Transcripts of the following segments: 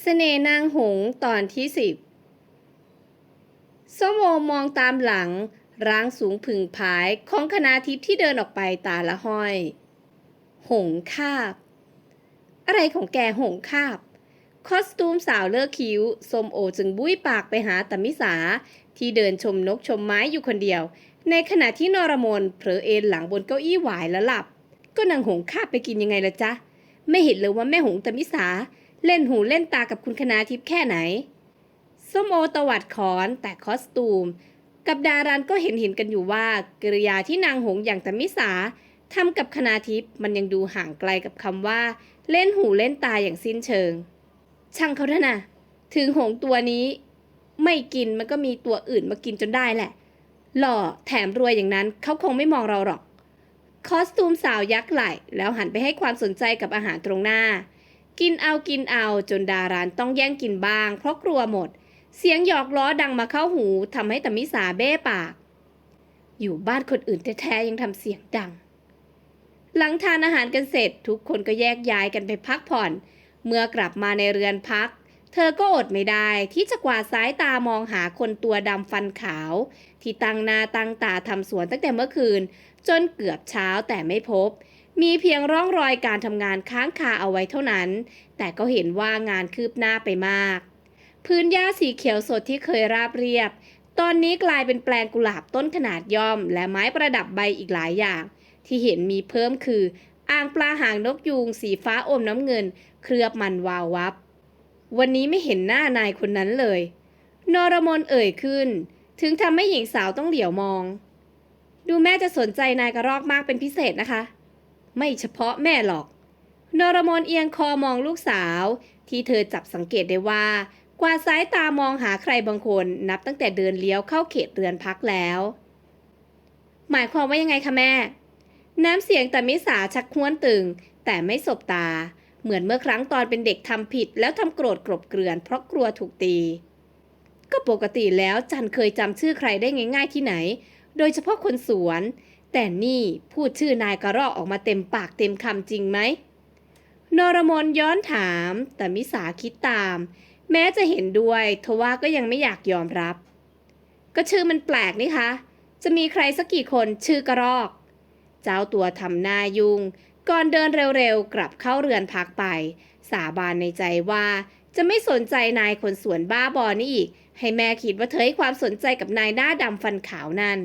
เสน่นางหงตอนที่สิบส้มโอมองตามหลังร่างสูงผึ่งผายของคณาทิพย์ที่เดินออกไปตาละห้อย หงคาบ อะไรของแกหงคาบ คอสตูมสาวเลิกคิ้วส้มโอจึงบุ้ยปากไปหาตมิสา ที่เดินชมนกชมไม้อยู่คนเดียว ในขณะที่นรมนเผลอเอนหลังบนเก้าอี้หวายแล้วหลับ ก็นางหงคาบไปกินยังไงละจ๊ะ ไม่เห็นเลยว่าแม่หงตมิสา เล่นหูเล่นตากับคุณคณาทิพย์แค่ไหน ส้มโอตวัดขอนแต่คอสตูม กับดารันก็เห็นเห็นกันอยู่ว่ากริยาที่นางหงอย่างตมิสาทำกับคณาทิพย์มันยังดูห่างไกลกับคำว่า เล่นหูเล่นตาอย่างสิ้นเชิง ช่างเขาเถอะนะถึงหงตัวนี้ ไม่กินมันก็มีตัวอื่นมากินจนได้แหละ หล่อแถมรวยอย่างนั้นเขาคงไม่มองเราหรอก คอสตูมสาวยักไหล่แล้วหันไปให้ความสนใจกับอาหารตรงหน้า กินเอากินเอาจนดารานต้องแย่งกินบ้าง เพราะกลัวหมด เสียงหยอกล้อดังมาเข้าหูทำให้ตมิสาเบ้ปาก อยู่บ้านคนอื่นแท้ๆยังทำเสียงดัง หลังทานอาหารกันเสร็จทุกคนก็แยกย้ายกันไปพักผ่อน เมื่อกลับมาในเรือนพัก เธอก็อดไม่ได้ที่จะกวาดสายตามองหาคนตัวดำฟันขาว ที่ตั้งนาตั้งตาทำสวนตั้งแต่เมื่อคืน จนเกือบเช้าแต่ไม่พบ มีเพียงร่องรอยการทำงานค้างคาเอาไว้เท่านั้น แต่ก็เห็นว่างานคืบหน้าไปมาก พื้นหญ้าสีเขียวสดที่เคยราบเรียบ ตอนนี้กลายเป็นแปลงกุหลาบต้นขนาดย่อม และไม้ประดับใบอีกหลายอย่าง ที่เห็นมีเพิ่มคืออ่างปลาหางนกยูงสีฟ้าอมน้ำเงิน เคลือบมันวาววับ วันนี้ไม่เห็นหน้านายคนนั้นเลย นรมนเอ่ยขึ้น ถึงทำให้หญิงสาวต้องเหลียวมอง ดูแม่จะสนใจนายกระรอกมากเป็นพิเศษนะคะ ไม่เฉพาะแม่หรอก นรมนเอียงคอมองลูกสาว ที่เธอจับสังเกตได้ว่า กว่าดสายตามองหาใครบางคนนับตั้งแต่เดินเลี้ยวเข้าเขตเรือนพักแล้ว หมายความว่ายังไงคะแม่ น้ำเสียงแต่มิสาชักค้วนตึง แต่ไม่สบตา เหมือนเมื่อครั้งตอนเป็นเด็กทำผิด แล้วทำโกรธกรบเกลื่อน เพราะกลัวถูกตี ก็ปกติแล้วจันเคยจำชื่อใครได้ง่าย ๆที่ไหน โดยเฉพาะคนสวน แต่นี่พูดชื่อนายกระรอกออกมาเต็มปากเต็มคำจริงไหม นรมนย้อนถาม แต่มิสาคิดตาม แม้จะเห็นด้วยทว่าก็ยังไม่อยากยอมรับ ก็ชื่อมันแปลกนี่คะ จะมีใครสักกี่คนชื่อกระรอก เจ้าตัวทำหน้ายุง ก่อนเดินเร็วๆ กลับเข้าเรือนพักไป สาบานในใจว่าจะไม่สนใจนายคนสวนบ้าบอนี่อีก ให้แม่คิดว่าเธอให้ความสนใจกับนายหน้าดำฟันขาวนั่น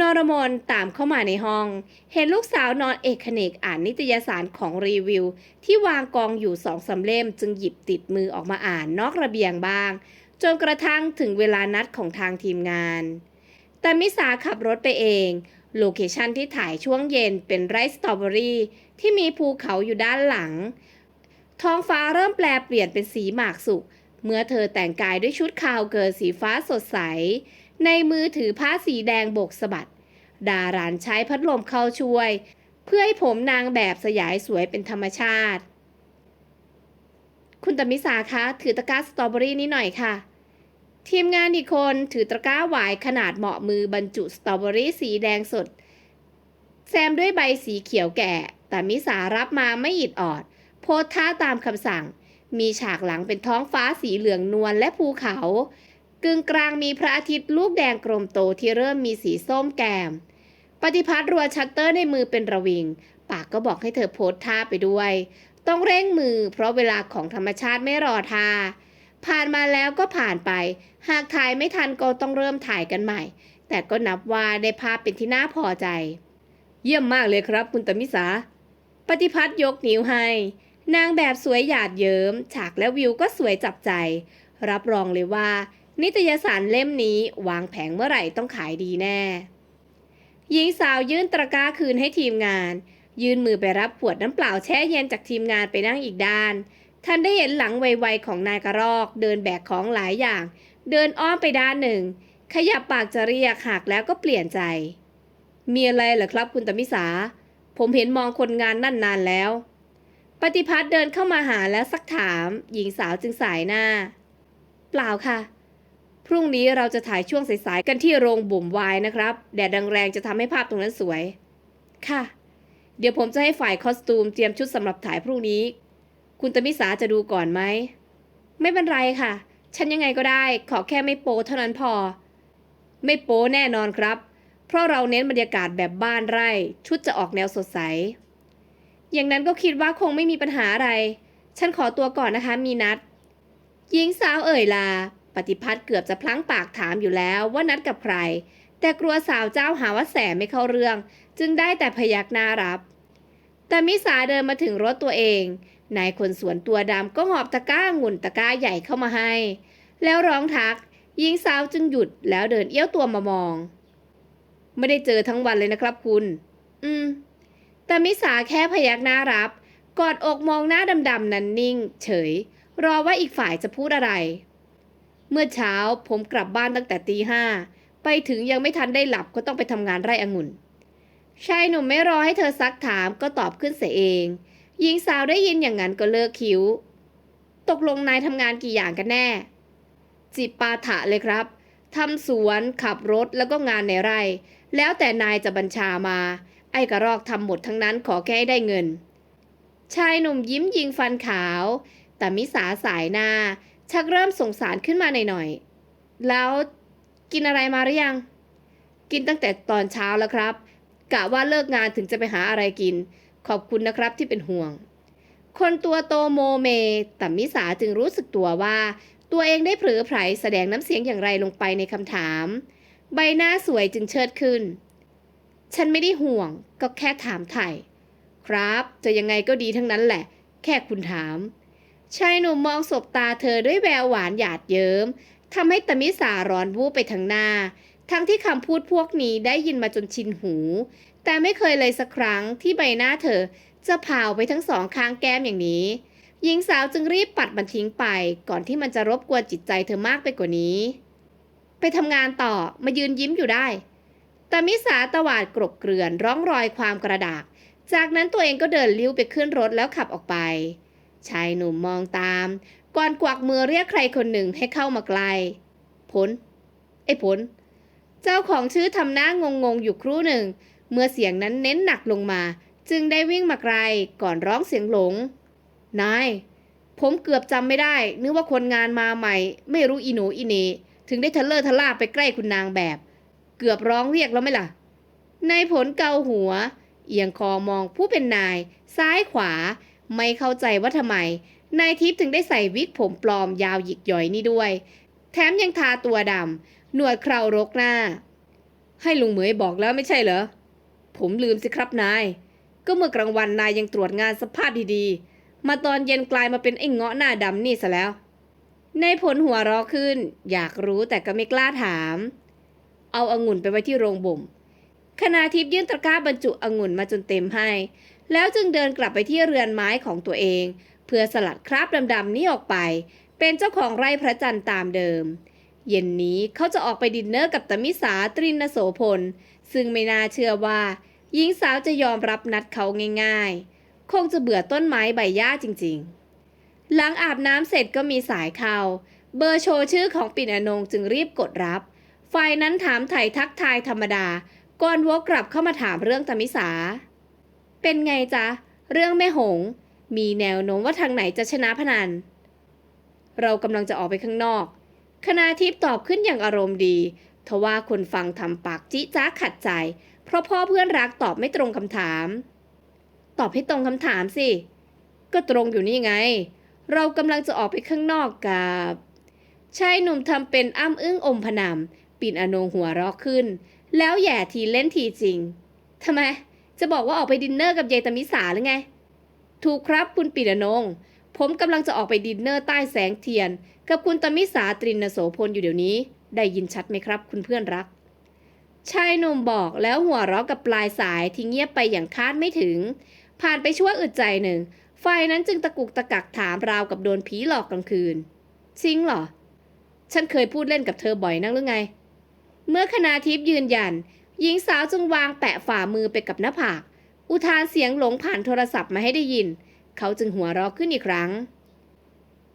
นรมนตามเข้ามาในห้อง เห็นลูกสาวนอนเอกเนกอ่านนิตยสารของรีวิว ที่วางกองอยู่สองสาเล่มจึงหยิบติดมือออกมาอ่านนอกระเบียงบ้าง จนกระทั่งถึงเวลานัดของทางทีมงาน แต่มิสาขับรถไปเอง โลเคชันที่ถ่ายช่วงเย็นเป็นไร่สตรอเบอรี่ที่มีภูเขาอยู่ด้านหลัง ท้องฟ้าเริ่มแปลเปลี่ยนเป็นสีหมากสุกเมื่อเธอแต่งกายด้วยชุดคาวเกิร์สีฟ้าสดใส ในมือถือผ้าสีแดงโบกสะบัด ดารานใช้พัดลมเข้าช่วย เพื่อให้ผมนางแบบสยายสวยเป็นธรรมชาติ คุณตมิสาคะถือตะกร้าสตรอเบอรี่นี้หน่อยค่ะ ทีมงานอีกคนถือตะกร้าหวายขนาดเหมาะมือบรรจุสตรอเบอรี่สีแดงสด แซมด้วยใบสีเขียวแก่ แต่มิสารับมาไม่อิดออด โพสท่าตามคำสั่ง มีฉากหลังเป็นท้องฟ้าสีเหลืองนวลและภูเขา กึ่งกลางมีพระอาทิตย์ลูกแดงกลมโตที่เริ่มมีสีส้มแกมปฏิพัฒน์รัวชัตเตอร์ในมือเป็นระวิง ปากก็บอกให้เธอโพสท่าไปด้วย ต้องเร่งมือเพราะเวลาของธรรมชาติไม่รอท่า ผ่านมาแล้วก็ผ่านไป หากถ่ายไม่ทันก็ต้องเริ่มถ่ายกันใหม่ แต่ก็นับว่าได้ภาพเป็นที่น่าพอใจ เยี่ยมมากเลยครับคุณตมิสา ปฏิพัฒน์ยกนิ้วให้ นางแบบสวยหยาดเยิม้ม ฉากและวิวก็สวยจับใจ รับรองเลยว่า นิตยสารเล่มนี้วางแผงเมื่อไหร่ต้องขายดีแน่ หญิงสาวยื่นตะกร้าคืนให้ทีมงาน ยื่นมือไปรับขวดน้ำเปล่าแช่เย็นจากทีมงานไปนั่งอีกด้าน ท่านได้เห็นหลังไวๆของนายกระรอก เดินแบกของหลายอย่าง เดินอ้อมไปด้านหนึ่ง ขยับปากจะเรียกหากแล้วก็เปลี่ยนใจ มีอะไรเหรอครับคุณตมิสา ผมเห็นมองคนงานนั่นนานแล้ว ปฏิพัฒน์เดินเข้ามาหาแล้วซักถาม หญิงสาวจึงสายหน้า เปล่าค่ะ พรุ่งนี้เราจะถ่ายช่วงสายๆกันที่โรงบ่มไวน์นะครับ แดดแรงๆจะทำให้ภาพตรงนั้นสวย ค่ะ เดี๋ยวผมจะให้ฝ่ายคอสตูมเตรียมชุดสำหรับถ่ายพรุ่งนี้ คุณตมิสาจะดูก่อนไหม ไม่เป็นไรค่ะ ฉันยังไงก็ได้ ขอแค่ไม่โปเท่านั้นพอ ไม่โป้แน่นอนครับ เพราะเราเน้นบรรยากาศแบบบ้านไร่ ชุดจะออกแนวสดใส อย่างนั้นก็คิดว่าคงไม่มีปัญหาอะไร ฉันขอตัวก่อนนะคะมีนัดหญิงสาวเอ่ยลา ปฏิพัฒน์เกือบจะพลั้งปากถามอยู่แล้วว่านัดกับใคร แต่กลัวสาวเจ้าหาว่าแสไม่เข้าเรื่อง จึงได้แต่พยักหน้ารับ แต่มิสาเดินมาถึงรถตัวเอง นายคนสวนตัวดำก็หอบตะกร้าองุ่นตะกร้าใหญ่เข้ามาให้ แล้วร้องทักหญิงสาวจึงหยุดแล้วเดินเอี้ยวตัวมามอง ไม่ได้เจอทั้งวันเลยนะครับคุณ อืม แต่มิสาแค่พยักหน้ารับ กอดอกมองหน้าดำๆนั้นนิ่ง เฉย รอว่าอีกฝ่ายจะพูดอะไร เมื่อเช้าผมกลับบ้านตั้งแต่ตีห้าไปถึงยังไม่ทันได้หลับก็ต้องไปทำงานไร่องุ่นชายหนุ่มไม่รอให้เธอซักถามก็ตอบขึ้นเสียเองหญิงสาวได้ยินอย่างนั้นก็เลิกคิ้ว ตกลงนายทำงานกี่อย่างกันแน่ จิปาถะเลยครับทำสวนขับรถแล้วก็งานในไร่ แล้วแต่นายจะบัญชามา ไอ้กระรอกทำหมดทั้งนั้นขอแค่ให้ได้เงิน ชายหนุ่มยิ้มยิงฟันขาว แต่มิสาสายหน้า ชักเริ่มสงสารขึ้นมาหน่อยๆ แล้วกินอะไรมาหรือยัง กินตั้งแต่ตอนเช้าแล้วครับ กะว่าเลิกงานถึงจะไปหาอะไรกิน ขอบคุณนะครับที่เป็นห่วง คนตัวโตโมเมแต่มิสาจึงรู้สึกตัวว่า ตัวเองได้เผลอไผลแสดงน้ำเสียงอย่างไรลงไปในคำถาม ใบหน้าสวยจึงเชิดขึ้น ฉันไม่ได้ห่วง ก็แค่ถามไถ่ครับ จะยังไงก็ดีทั้งนั้นแหละ แค่คุณถาม ชายหนุ่มมองสบตาเธอด้วยแววหวานหยาดเยิ้มทำให้ตมิสาร้อนวูบไปทางหน้า ทั้งที่คำพูดพวกนี้ได้ยินมาจนชินหู แต่ไม่เคยเลยสักครั้งที่ใบหน้าเธอจะผ่าวไปทั้งสองข้างแก้มอย่างนี้ หญิงสาวจึงรีบปัดมันทิ้งไป ก่อนที่มันจะรบกวนจิตใจเธอมากไปกว่านี้ ไปทำงานต่อมายืนยิ้มอยู่ได้แต่มิสาตวาดกรบเกลื่อนร่องรอยความกระดาก จากนั้นตัวเองก็เดินลิ้วไปขึ้นรถแล้วขับออกไป ชายหนุ่มมองตาม ก่อนกวักมือเรียกใครคนหนึ่งให้เข้ามาใกล ผล ไอ้ผล เจ้าของชื่อทำหน้างงงอยู่ครู่หนึ่ง เมื่อเสียงนั้นเน้นหนักลงมา จึงได้วิ่งมาไกลก่อนร้องเสียงหลง นาย ผมเกือบจำไม่ได้ นึกว่าคนงานมาใหม่ ไม่รู้อีหนอีเนถึงได้ทะเลอทะล่าไปใกล้คุณนางแบบ เกือบร้องเรียกแล้วไหมล่ะ นายผลเกาหัว เอียงคอมองผู้เป็นนาย ซ้ายขวา ไม่เข้าใจว่าทำไม นายทิพย์ถึงได้ใส่วิกผมปลอมยาวหยิกหย่อยนี่ด้วย แถมยังทาตัวดำหนวดเครารกหน้า ให้ลุงเหมยบอกแล้วไม่ใช่เหรอ ผมลืมสิครับนาย ก็เมื่อกลางวันนายยังตรวจงานสภาพดีๆ มาตอนเย็นกลายมาเป็นไอ้เงาะหน้าดำนี่ซะแล้ว ในผลหัวเรอขึ้น อยากรู้แต่ก็ไม่กล้าถาม เอาองุ่นไปไว้ที่โรงบ่มคณาทิพย์ยื่นตะกร้าบรรจุองุ่นมาจนเต็มให้ แล้วจึงเดินกลับไปที่เรือนไม้ของตัวเอง เพื่อสลัดคราบดำๆนี้ออกไป เป็นเจ้าของไร่พระจันทร์ตามเดิม เย็นนี้เขาจะออกไปดินเนอร์กับตมิสาตรินโสพล ซึ่งไม่น่าเชื่อว่า หญิงสาวจะยอมรับนัดเขาง่าย ๆ คงจะเบื่อต้นไม้ใบหญ้าจริงๆ หลังอาบน้ำเสร็จก็มีสายเข้าเบอร์โชว์ชื่อของปิ่นอนงจึงรีบกดรับฝ่ายนั้นถามไถ่ทักทายธรรมดา ก่อนวกกลับเข้ามาถามเรื่องตมิสา เป็นไงจ๊ะ เรื่องแม่หง มีแนวโน้มว่าทางไหนจะชนะพนัน เรากำลังจะออกไปข้างนอก คณาทิพย์ตอบขึ้นอย่างอารมณ์ดีทว่าคนฟังทำปากจิจ้าขัดใจ เพราะพ่อเพื่อนรักตอบไม่ตรงคำถาม ตอบให้ตรงคำถามสิ ก็ตรงอยู่นี่ไง เรากำลังจะออกไปข้างนอกกับชายหนุ่มทำเป็นอ้ำอึ้งอมพนำปิ่นอนงหัวเราะขึ้น แล้วแย่ทีเล่นทีจริงทำไม จะบอกว่าออกไปดินเนอร์กับยายตมิสาหรือไง ถูกครับคุณปิ่นองผมกำลังจะออกไปดินเนอร์ใต้แสงเทียน กับคุณตมิสาตรินโสพลอยู่เดี๋ยวนี้ ได้ยินชัดไหมครับ คุณเพื่อนรัก ชายหนุ่มบอกแล้วหัวเราะกับปลายสายที่เงียบไปอย่างคาดไม่ถึง ผ่านไปชั่วอึดใจหนึ่งฝ่ายนั้นจึงตะกุกตะกักถามราวกับโดนผีหลอกกลางคืน จริงเหรอ ฉันเคยพูดเล่นกับเธอบ่อยนักหรือไง เมื่อคณาทิพย์ยืนยัน หญิงสาวจึงวางแปะฝ่ามือไปกับหน้าผาก อุทานเสียงหลงผ่านโทรศัพท์มาให้ได้ยิน เขาจึงหัวเราะขึ้นอีกครั้ง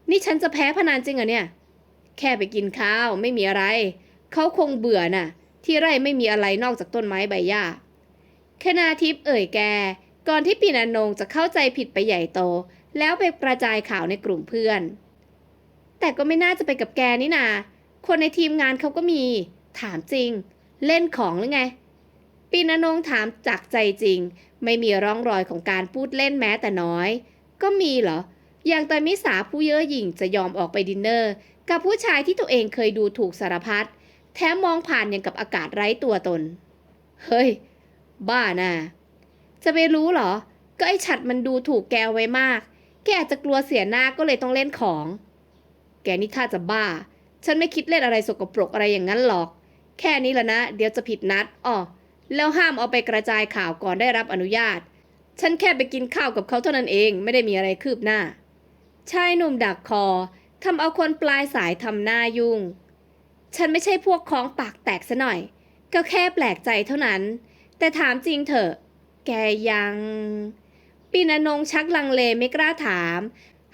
นี่ฉันจะแพ้พนันจริงเหรอเนี่ย แค่ไปกินข้าวไม่มีอะไร เขาคงเบื่อน่ะ ที่ไร่ไม่มีอะไรนอกจากต้นไม้ใบหญ้าคณาทิพย์เอ่ยแก ก่อนที่ปีนันนงจะเข้าใจผิดไปใหญ่โต แล้วไปกระจายข่าวในกลุ่มเพื่อน แต่ก็ไม่น่าจะไปกับแกนี่นา คนในทีมงานเขาก็มี ถามจริง เล่นของหรือไงปีนนงถามจากใจจริง ไม่มีร่องรอยของการพูดเล่นแม้แต่น้อย ก็มีเหรอ อย่างตามิสาผู้เย่อหยิ่งจะยอมออกไปดินเนอร์ กับผู้ชายที่ตัวเองเคยดูถูกสารพัดแถมมองผ่านอย่างกับอากาศไร้ตัวตน เฮ้ย บ้าน่ะ จะไปรู้เหรอ ก็ไอฉัดมันดูถูกแกไว้มาก แกอาจจะกลัวเสียหน้าก็เลยต้องเล่นของ แกนี่ท่าจะบ้า ฉันไม่คิดเล่นอะไรสกปรกอะไรอย่างนั้นหรอก แค่นี้ละนะ เดี๋ยวจะผิดนัดอ้อแล้วห้ามเอาไปกระจายข่าวก่อนได้รับอนุญาต ฉันแค่ไปกินข้าวกับเขาเท่านั้นเองไม่ได้มีอะไรคืบหน้า ชายหนุ่มดักคอทำเอาคนปลายสายทำหน้ายุ่ง ฉันไม่ใช่พวกของปากแตกซะหน่อย ก็แค่แปลกใจเท่านั้น แต่ถามจริงเถอะ แกยัง ปีนนงชักลังเลไม่กล้าถาม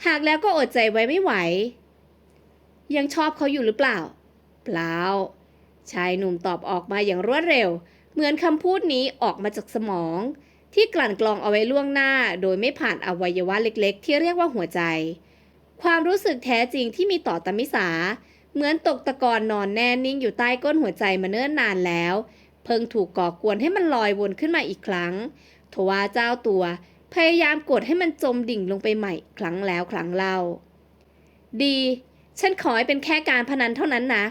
หากแล้วก็อดใจไว้ไม่ไหว ยังชอบเขาอยู่หรือเปล่า เปล่า ชายหนุ่มตอบออกมาอย่างรวดเร็ว เหมือนคำพูดนี้ออกมาจากสมอง ที่กลั่นกรองเอาไว้ล่วงหน้า โดยไม่ผ่านอวัยวะเล็กๆ ที่เรียกว่าหัวใจ ความรู้สึกแท้จริงที่มีต่อตมิสา เหมือนตกตะกอนนอนแน่นิ่งอยู่ใต้ก้นหัวใจมาเนิ่นนานแล้ว เพิ่งถูกก่อกวนให้มันลอยวนขึ้นมาอีกครั้งทว่าเจ้าตัว พยายามกดให้มันจมดิ่งลงไปใหม่ครั้งแล้วครั้งเล่า ดี ฉันขอให้เป็นแค่การพนันเท่านั้นนะ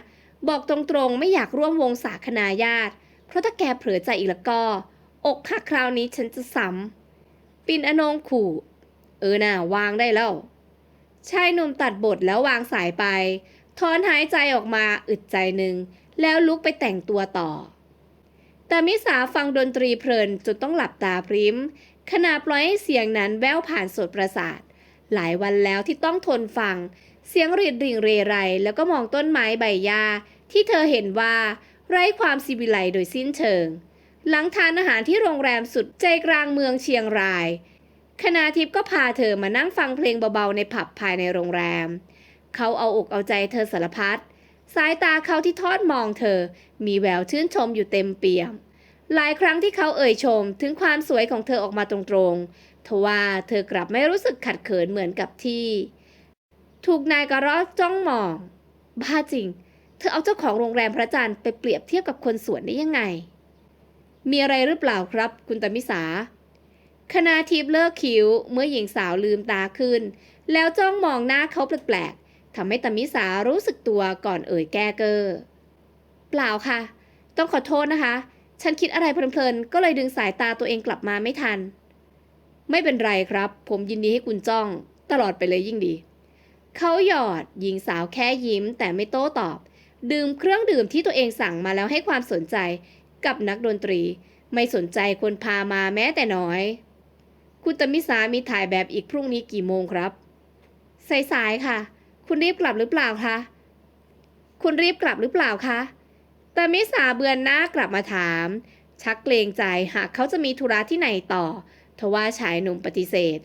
บอกตรงๆ ไม่อยากร่วมวงสาคนาญาติ เพราะถ้าแกเผลอใจอีกแล้วก็ อกหักคราวนี้ฉันจะซ้ำปินอนงขู่ เออน่ะวางได้แล้ว ชายหนุ่มตัดบทแล้ววางสายไป ถอนหายใจออกมาอึดใจหนึ่ง แล้วลุกไปแต่งตัวต่อ แต่มิสาฟังดนตรีเพลินจนต้องหลับตาพริมขณะปล่อยให้เสียงนั้นแววผ่านสดประสาท หลายวันแล้วที่ต้องทนฟัง เสียงรีดริ่งเรไร แล้วก็มองต้นไม้ใบหญ้าที่เธอเห็นว่า ไร้ความสิวิไลโดยสิ้นเชิง หลังทานอาหารที่โรงแรมสุดใจกลางเมืองเชียงราย คณาทิพย์ก็พาเธอมานั่งฟังเพลงเบาๆในผับภายในโรงแรม เขาเอาอกเอาใจเธอสารพัดสายตาเขาที่ทอดมองเธอ มีแววชื่นชมอยู่เต็มเปี่ยม หลายครั้งที่เขาเอ่ยชมถึงความสวยของเธอออกมาตรงๆทว่าเธอกลับไม่รู้สึกขัดเขินเหมือนกับที่ ถูกนายกระรอกจ้องมอง บ้าจริง เธอเอาเจ้าของโรงแรมพระจันทร์ไปเปรียบเทียบกับคนสวนได้ยังไง มีอะไรหรือเปล่าครับ คุณตมิสาคณาทิพย์เลิกคิ้ว เมื่อหญิงสาวลืมตาขึ้น แล้วจ้องมองหน้าเขาแปลกๆทำให้ตมิสารู้สึกตัวก่อนเอ่ยแก้เกอเปล่าค่ะ ต้องขอโทษนะคะ ฉันคิดอะไรเพลินๆก็เลยดึงสายตาตัวเองกลับมาไม่ทัน ไม่เป็นไรครับ ผมยินดีให้คุณจ้อง ตลอดไปเลยยิ่งดี เขาหยอดหญิงสาวแค่ยิ้มแต่ไม่โต้ตอบ ดื่มเครื่องดื่มที่ตัวเองสั่งมาแล้วให้ความสนใจกับนักดนตรี ไม่สนใจคนพามาแม้แต่น้อย คุณตมิสามีถ่ายแบบอีกพรุ่งนี้กี่โมงครับ สายๆค่ะ คุณรีบกลับหรือเปล่าคะคุณรีบกลับหรือเปล่าคะตมิสาเบือนหน้ากลับมาถาม ชักเกรงใจหากเขาจะมีธุระที่ไหนต่อทว่าชายหนุ่มปฏิเสธ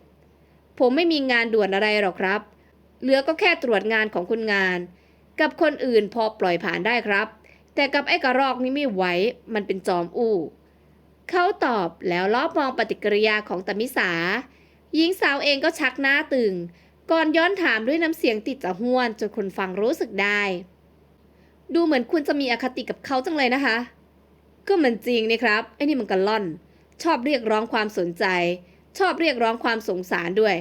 ผมไม่มีงานด่วนอะไรหรอกครับ เหลือก็แค่ตรวจงานของคุณงาน กับคนอื่นพอปล่อยผ่านได้ครับ แต่กับไอ้กระรอกนี่ไม่ไหว มันเป็นจอมอู้ เขาตอบแล้วลอบมองปฏิกิริยาของตมิสา หญิงสาวเองก็ชักหน้าตึง ก่อนย้อนถามด้วยน้ำเสียงติดจะห้วนจนคนฟังรู้สึกได้ ดูเหมือนคุณจะมีอคติกับเขาจังเลยนะคะ ก็มันจริงนี่ครับ ไอ้นี่มันกันล่อน ชอบเรียกร้องความสนใจ ชอบเรียกร้องความสงสารด้วย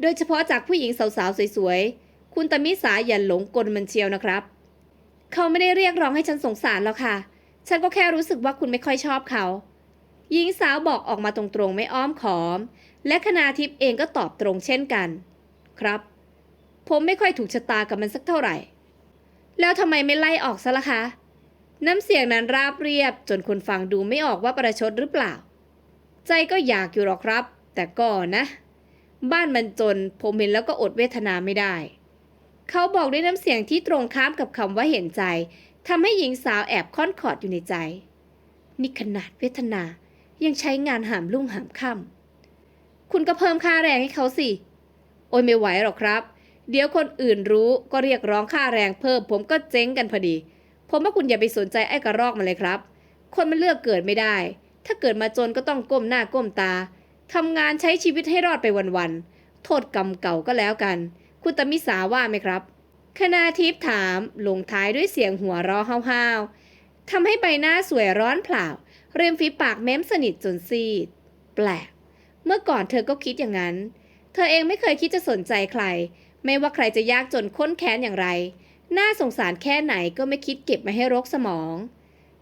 โดยเฉพาะจากผู้หญิงสาวๆ สวยๆ คุณตามิสาอย่าหลงกลมันเชียวนะครับ เขาไม่ได้เรียกร้องให้ฉันสงสารแล้วค่ะ ฉันก็แค่รู้สึกว่าคุณไม่ค่อยชอบเขา หญิงสาวบอกออกมาตรงๆ ไม่อ้อมขอม และคณาทิพย์เองก็ตอบตรงเช่นกัน ครับ ผมไม่ค่อยถูกชะตากับมันสักเท่าไหร่ แล้วทำไมไม่ไล่ออกซะล่ะคะ น้ำเสียงนั้นราบเรียบ จนคนฟังดูไม่ออกว่าประชดหรือเปล่า ใจก็อยากอยู่หรอกครับ แต่ก็นะ บ้านมันจน ผมเห็นแล้วก็อดเวทนาไม่ได้ เขาบอกด้วยน้ำเสียงที่ตรงข้ามกับคำว่าเห็นใจทำให้หญิงสาวแอบค่อนขอดอยู่ในใจ นี่ขนาดเวทนา ยังใช้งานหามลุ่งหามค่ำคุณก็เพิ่มค่าแรงให้เขาสิ โอ้ยไม่ไหวหรอกครับ เดี๋ยวคนอื่นรู้ก็เรียกร้องค่าแรงเพิ่ม ผมก็เจ๊งกันพอดี ผมว่าคุณอย่าไปสนใจไอ้กระรอกมันเลยครับ คนมันเลือกเกิดไม่ได้ ถ้าเกิดมาจนก็ต้องก้มหน้าก้มตา ทำงานใช้ชีวิตให้รอดไปวันๆ โทษกรรมเก่าก็แล้วกัน คุณตมิสาว่าไหมครับ คณาทิพย์ถามลงท้ายด้วยเสียงหัวเราะห้าวๆทำให้ใบหน้าสวยร้อนเปล่าริมฝีปากเม้มสนิทจนซีด แปลก เมื่อก่อนเธอก็คิดอย่างนั้น เธอเองไม่เคยคิดจะสนใจใคร ไม่ว่าใครจะยากจนข้นแค้นอย่างไร น่าสงสารแค่ไหนก็ไม่คิดเก็บมาให้รกสมอง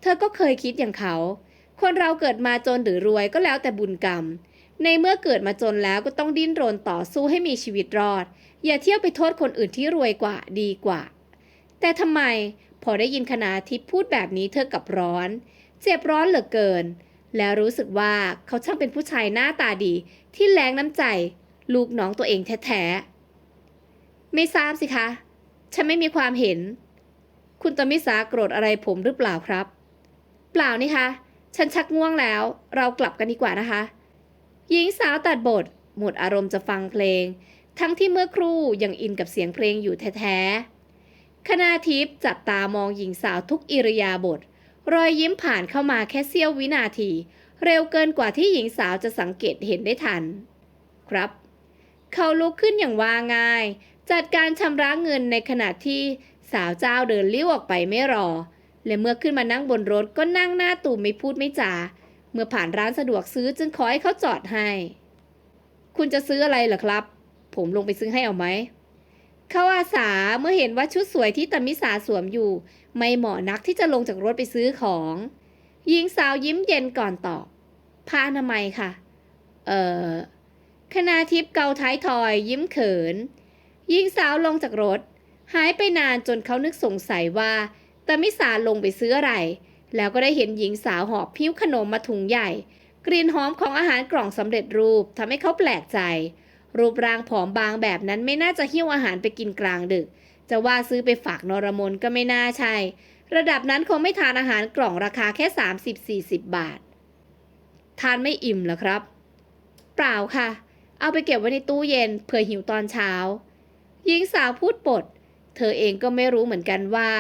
เธอก็เคยคิดอย่างเขา คนเราเกิดมาจนหรือรวยก็แล้วแต่บุญกรรม ในเมื่อเกิดมาจนแล้วก็ต้องดิ้นรนต่อสู้ให้มีชีวิตรอด อย่าเที่ยวไปโทษคนอื่นที่รวยกว่าดีกว่า แต่ทำไมพอได้ยินคณาทิพย์พูดแบบนี้เธอกับร้อน เจ็บร้อนเหลือเกิน แล้วรู้สึกว่าเขาช่างเป็นผู้ชายหน้าตาดี ที่แรงน้ำใจ ลูกน้องตัวเองแท้ๆ ไม่ทราบสิคะ ฉันไม่มีความเห็น คุณตมิสาโกรธอะไรผมหรือเปล่าครับ เปล่านี่คะ ฉันชักง่วงแล้ว เรากลับกันดีกว่านะคะ หญิงสาวตัดบท หมดอารมณ์จะฟังเพลง ทั้งที่เมื่อครู่ยังอินกับเสียงเพลงอยู่แท้ๆคณาทิพย์จับตามองหญิงสาวทุกอิริยาบถรอยยิ้มผ่านเข้ามาแค่เสี้ยววินาที เร็วเกินกว่าที่หญิงสาวจะสังเกตเห็นได้ทัน ครับ เขาลุกขึ้นอย่างว่าง่าย จัดการชำระเงินในขณะที่สาวเจ้าเดินเลี้ยวออกไปไม่รอ และเมื่อขึ้นมานั่งบนรถก็นั่งหน้าตูมไม่พูดไม่จา เมื่อผ่านร้านสะดวกซื้อจึงขอให้เขาจอดให้ คุณจะซื้ออะไรเหรอครับ ผมลงไปซื้อให้เอาไหม เขาอาสาเมื่อเห็นว่าชุดสวยที่ตามิสาสวมอยู่ ไม่เหมาะนักที่จะลงจากรถไปซื้อของหญิงสาวยิ้มเย็นก่อนตอบผ้าอนามัยค่ะ เอ่อ คณาทิพย์เกาท้ายทอยยิ้มเขิน หญิงสาวลงจากรถ หายไปนานจนเขานึกสงสัยว่าตามิสาลงไปซื้ออะไร แล้วก็ได้เห็นหญิงสาวหอบพิ้วขนมมาถุงใหญ่ กลิ่นหอมของอาหารกล่องสำเร็จรูปทำให้เขาแปลกใจ รูปร่างผอมบางแบบนั้นไม่น่าจะหิ้วอาหารไปกินกลางดึก จะว่าซื้อไปฝากนรมนก็ไม่น่าใช่ ระดับนั้นคงไม่ทานอาหารกล่องราคาแค่ 30-40 บาท ทานไม่อิ่มเหรอครับ เปล่าค่ะ เอาไปเก็บไว้ในตู้เย็นเผื่อหิวตอนเช้าหญิงสาวพูดปด เธอเองก็ไม่รู้เหมือนกันว่า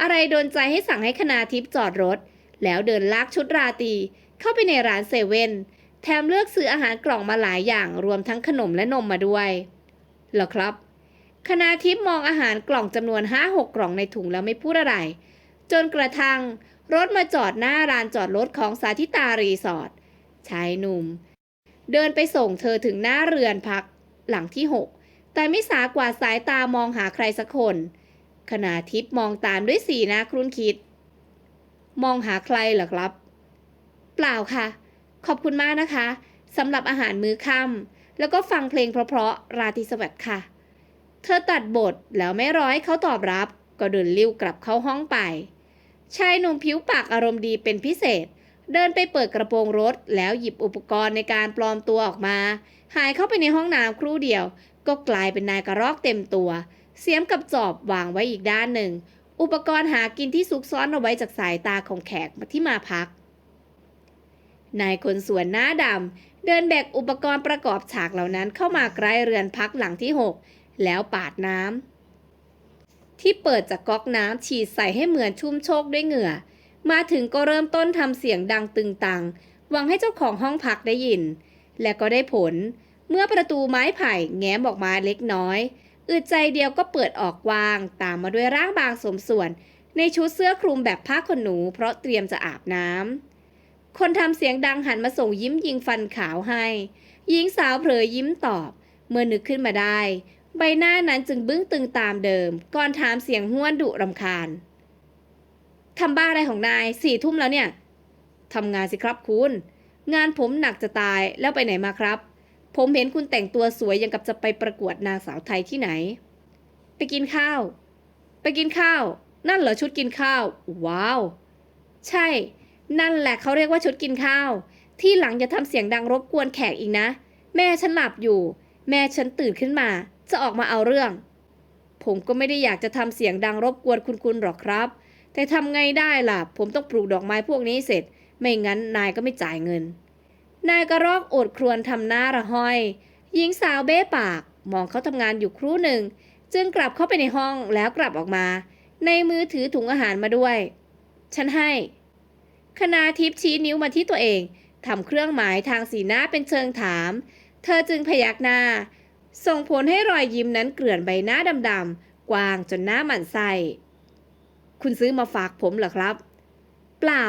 อะไรโดนใจให้สั่งให้คณาทิพย์จอดรถ แล้วเดินลากชุดราตรีเข้าไปในร้านเซเว่นแถมเลือกซื้ออาหารกล่องมาหลายอย่างรวมทั้งขนมและนมมาด้วยเหรอครับ คณาทิพย์มองอาหารกล่องจำนวนห้าหกกล่องในถุงแล้วไม่พูดอะไร จนกระทั่งรถมาจอดหน้าร้านจอดรถของสาธิตารีสอร์ทชายหนุ่ม เดินไปส่งเธอถึงหน้าเรือนพัก หลังที่หกแต่ไม่สากว่าสายตามองหาใครสักคน ขณะทิพย์มองตามด้วยสีหน้าครุ่นคิด มองหาใครเหรอครับ เปล่าค่ะ ขอบคุณมากนะคะสำหรับอาหารมื้อค่ำแล้วก็ฟังเพลงเพราะๆราตรีสวัสดิ์ค่ะ เธอตัดบทแล้วไม่รอให้เขาตอบรับ ก็เดินลิ้วกลับเข้าห้องไป ชายหนุ่มผิวปากอารมณ์ดีเป็นพิเศษ เดินไปเปิดกระโปรงรถ แล้วหยิบอุปกรณ์ในการปลอมตัวออกมา หายเข้าไปในห้องน้ำครู่เดียว ก็กลายเป็นนายกระรอกเต็มตัว เสียมกับจอบวางไว้อีกด้านหนึ่ง อุปกรณ์หากินที่ซุกซ่อนเอาไว้จากสายตาของแขกที่มาพัก นายคนสวนหน้าดำเดินแบกอุปกรณ์ประกอบฉากเหล่านั้นเข้ามาใกล้เรือนพักหลังที่ 6 แล้วปาดน้ำที่เปิดจากก๊อกน้ำฉีดใส่ให้เหมือนชุ่มโชกด้วยเหงื่อ มาถึงก็เริ่มต้นทำเสียงดังตึงตังหวังให้เจ้าของห้องพักได้ยิน และก็ได้ผล เมื่อประตูไม้ไผ่แง้มออกมาเล็กน้อย อึดใจเดียวก็เปิดออกกว้าง ตามมาด้วยร่างบางสมส่วน ในชุดเสื้อคลุมแบบผ้าขนหนู เพราะเตรียมจะอาบน้ำ คนทำเสียงดังหันมาส่งยิ้มยิงฟันขาวให้ หญิงสาวเผลอยิ้มตอบ เมื่อนึกขึ้นมาได้ ใบหน้านั้นจึงบึ้งตึงตามเดิม ก่อนถามเสียงห้วนดุรำคาญทำบ้าอะไรของนายสี่ทุ่มแล้วเนี่ยทำงานสิครับคุณ งานผมหนักจะตายแล้วไปไหนมาครับ ผมเห็นคุณแต่งตัวสวยย่างกับจะไปประกวดนางสาวไทยที่ไหน ไปกินข้าว ไปกินข้าว นั่นเหรอชุดกินข้าว ว้าว ใช่ นั่นแหละเขาเรียกว่าชุดกินข้าว ที่หลังอย่าทำเสียงดังรบกวนแขกอีกนะ แม่ฉันหลับอยู่ แม่ฉันตื่นขึ้นมา จะออกมาเอาเรื่อง ผมก็ไม่ได้อยากจะทำเสียงดังรบกวนคุณคุณหรอกครับ แต่ทำไงได้ล่ะ ผมต้องปลูกดอกไม้พวกนี้เสร็จ ไม่งั้นนายก็ไม่จ่ายเงิน นายกระรอกอดครวญทำหน้าระห้อย หญิงสาวเบ้ปาก มองเขาทำงานอยู่ครู่หนึ่ง จึงกลับเข้าไปในห้องแล้วกลับออกมา ในมือถือถุงอาหารมาด้วย ฉันให้ คณาทิพย์ชี้นิ้วมาที่ตัวเองทำเครื่องหมายทางสีหน้าเป็นเชิงถาม เธอจึงพยักหน้า ส่งผลให้รอยยิ้มนั้นเกลื่อนใบหน้าดำๆ กว้างจนหน้าหมันไส้ คุณซื้อมาฝากผมเหรอครับ เปล่า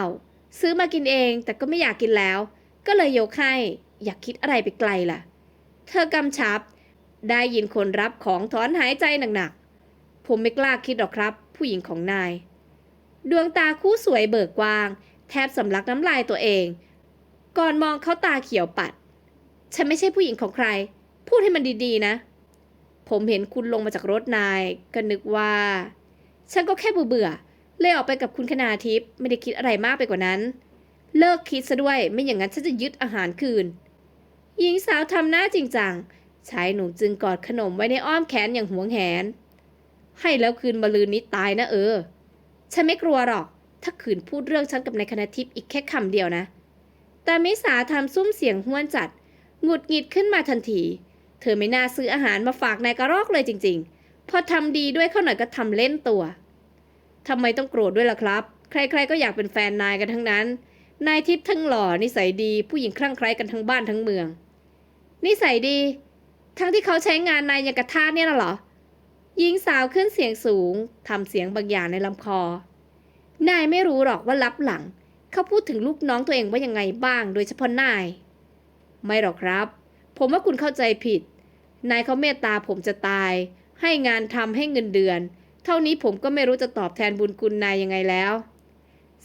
ซื้อมากินเองแต่ก็ไม่อยากกินแล้ว ก็เลยยกให้อยากคิดอะไรไปไกลล่ะ เธอกำชับ ได้ยินคนรับของถอนหายใจหนักๆ ผมไม่กล้าคิดหรอกครับ ผู้หญิงของนาย ดวงตาคู่สวยเบิกกว้าง แทบสำลักน้ำลายตัวเอง ก่อนมองเขาตาเขียวปัด ฉันไม่ใช่ผู้หญิงของใคร พูดให้มันดีๆนะ ผมเห็นคุณลงมาจากรถนาย ก็นึกว่า ฉันก็แค่เบื่อเลยออกไปกับคุณคณาทิพย์ไม่ได้คิดอะไรมากไปกว่านั้น เลิกคิดซะด้วยไม่อย่างนั้นฉันจะยึดอาหารคืน หญิงสาวทำหน้าจริงจังชายหนุ่มจึงกอดขนมไว้ในอ้อมแขนอย่างหวงแหน ให้แล้วคืนมาลืนนี้ตายนะเออ ฉันไม่กลัวหรอก ถ้าขืนพูดเรื่องฉันกับนายคณทิพย์อีกแค่คำเดียวนะ แต่มิสาทำซุ้มเสียงห้วนจัดหงุดหงิดขึ้นมาทันที เธอไม่น่าซื้ออาหารมาฝากนายกระรอกเลยจริง ๆ พอทำดีด้วยเขาหน่อยก็ทำเล่นตัวทำไมต้องโกรธด้วยล่ะครับ ใครๆก็อยากเป็นแฟนนายกันทั้งนั้น นายทิพย์ทั้งหล่อนิสัยดีผู้หญิงคลั่งไคล้กันทั้งบ้านทั้งเมือง นิสัยดี ทั้งที่เขาใช้งานนายย่างกระทาเนี่ยน่ะเหรอหญิงสาวขึ้นเสียงสูงทำเสียงบางอย่างในลำคอ นายไม่รู้หรอกว่าลับหลัง เขาพูดถึงลูกน้องตัวเองว่ายังไงบ้าง โดยเฉพาะนาย ไม่หรอกครับ ผมว่าคุณเข้าใจผิด นายเขาเมตตาผมจะตาย ให้งานทำให้เงินเดือน เท่านี้ผมก็ไม่รู้จะตอบแทนบุญคุณนายยังไงแล้ว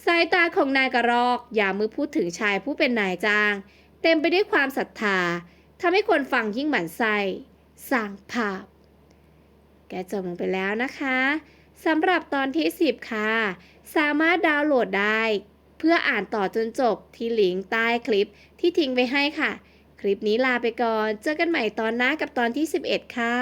สายตาของนายกระรอกอย่ามือพูดถึงชายผู้เป็นนายจ้าง เต็มไปด้วยความศรัทธาทำให้คนฟังยิ่งหมั่นไส้สร้างภาพ แกจบลงไปแล้วนะคะสำหรับตอนที่ 10 ค่ะ สามารถดาวน์โหลดได้ เพื่ออ่านต่อจนจบที่ลิงก์ใต้คลิปที่ทิ้งไว้ให้ค่ะ คลิปนี้ลาไปก่อน เจอกันใหม่ตอนหน้ากับตอนที่ 11 ค่ะ